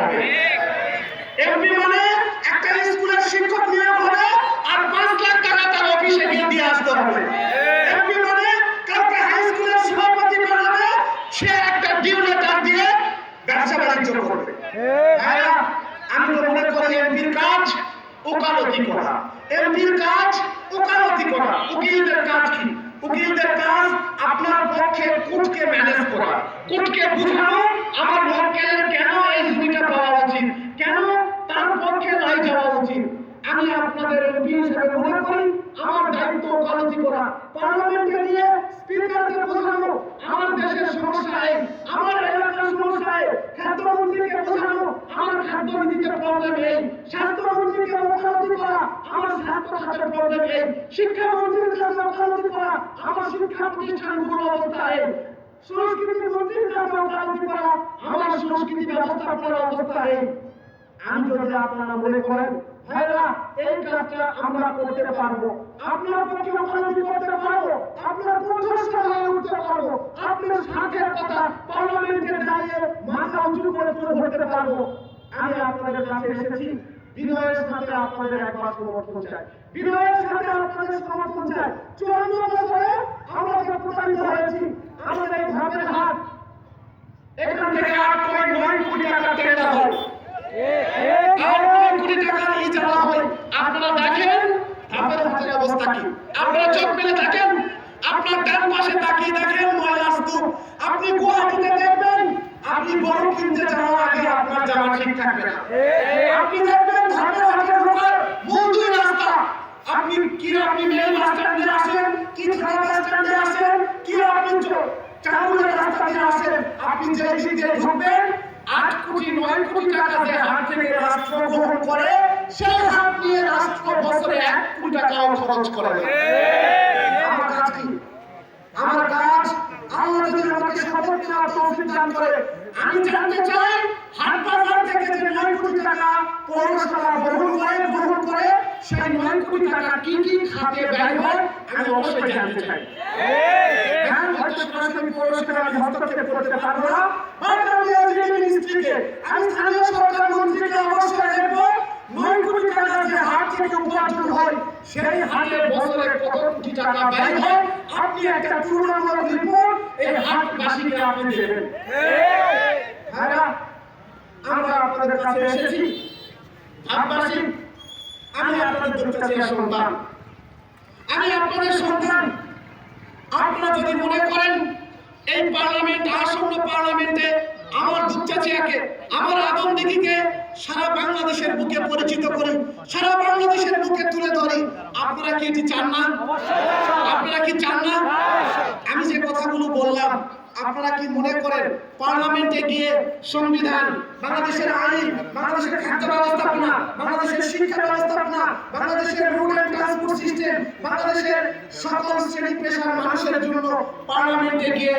হবে এমপি মানে একটা স্কুলের শিক্ষক নিয়োগ হবে আর পাঁচ লাখ টাকা তার অফিসে গিয়ে দিয়ে আসতে হবে। এমপি মানে কাউকে হাই স্কুলের সভাপতি বানাবে, সে একটা ডিউ দিয়ে ব্যবসা বাণিজ্য করবে। আমি তো মনে করি এমপির কাজ, ওকালতি করা। এমপির কাজ, ওকালতি করা। উকিলদের কাজ কি? উকিলদের কাজ আপনার পক্ষে কোর্টকে ম্যানেজ করা। কোর্টকে বুঝানো, আমার মক্কেলের কেন এই জমিটা পাওয়া উচিত কেন তার পক্ষে রায় যাওয়া উচিত আমি আপনাদের এমপি হিসেবে মনে করি আমার দায়িত্ব ওকালতি করা। পার্লামেন্টে নিয়ে স্পিকারকে বোঝানো। আমার দেশের সমস্যায়, আমার এলাকার সমস্যায় খাদ্যমন্ত্রীকে বোঝানো। আমার খাদ্যনীতিতে প্রবলেম নেই। স্বাস্থ্যমন্ত্রীকে ওকালতি করা। আমার স্বাস্থ্য খাতের প্রবলেম নেই। শিক্ষামন্ত্রীর কাছে ওকালতি করা। আমার শিক্ষা প্রতিষ্ঠানগুলো অবস্থায়। সংস্কৃতি মন্ত্রীর কাছে ওকালতি করা। আমার সংস্কৃতি ব্যবস্থাপনার অবস্থায়। আমি যদি আপনারা মনে করেন আপনাদের কাছে এসেছি আপনাদের আপনাদের সমর্থন চাই চুয়ান্ন বছরে আমরা যে প্রতারিত হয়েছি আমাদের এই ধাপের হাট এখান থেকে আট পয়েন্ট নয় কোটি টাকা কেনা হয় আর নয় কোটি টাকার ইজারা হয় আপনারা দেখেন ধাপের হাটের অবস্থা কি আপনারা চোখ মেলে দেখেন আপনার ডান পাশে তাকিয়ে দেখেন ময়লা স্তূপ আপনি গুয়াহাটিতে দেখবেন, আপনি বড় কিনতে যাওয়ার আগে আপনার জামা ঠিক থাকবে না। আপনি দেখবেন ধাপের হাটের ঢোকার মূল দুই রাস্তা। আপনি কি আপনি মেন বাস আসেন, কি থানা বাস আসেন, কি আপনি চাকুলের রাস্তা দিয়ে আসেন, আপনি যে দিক দিয়ে ঢুকবেন, আট কোটি, নয় কোটি টাকা যে হাট থেকে রাষ্ট্র গ্রহণ করে, সেই রাষ্ট্র বছরে এক কোটি টাকাও খরচ করে। আমার কাজ কি আমার কাজ আল্লাহ যদি আমাকে শপথ নেওয়ার তৌফিক দান করে আমি জানতে চাই হাট বাজার থেকে যে নয় কোটি টাকা পৌরসভা গ্রহণ করে গ্রহণ করে সেই নয় কোটি টাকা কি কি খাতে ব্যয় হয় আমি অবশ্যই জানতে চাই হ্যাঁ, আমি না, হয়তো সরকার মন্ত্রীকে অবশ্যই দেখব, নয় কোটি টাকা যে হাট থেকে উপার্জন হয়, সেই হাটে বছরে কত কোটি টাকা ব্যয় হয়, আপনি একটা তুলনামূলক রিপোর্ট এই হাটবাসীকে আপনি দেবেন। আমরা আপনাদের কাছে এসেছি। হাটবাসী আমি আপনাদের দুর্গাচিয়া সন্তান আমি আপনাদের সন্তান আপনারা যদি মনে করেন এই পার্লামেন্ট আসন্ন পার্লামেন্টে আমার দুচ্চাচিয়াকে আমার আদম দিদিকে সারা বাংলাদেশের বুকে পরিচিত করি, সারা বাংলাদেশের বুকে তুলে ধরি। আপনারা কি এটি চান না? আপনারা কি চান না? আমি যে কথাগুলো বললাম, আপনারা কি মনে করেন পার্লামেন্টে গিয়ে সংবিধান, বাংলাদেশের আইন, বাংলাদেশের খাদ্য ব্যবস্থাপনা, বাংলাদেশের শিক্ষা ব্যবস্থাপনা, বাংলাদেশের রুট অ্যান্ড ট্রান্সপোর্ট সিস্টেম বাংলাদেশের সকল শ্রেণি পেশার মানুষের জন্য পার্লামেন্টে গিয়ে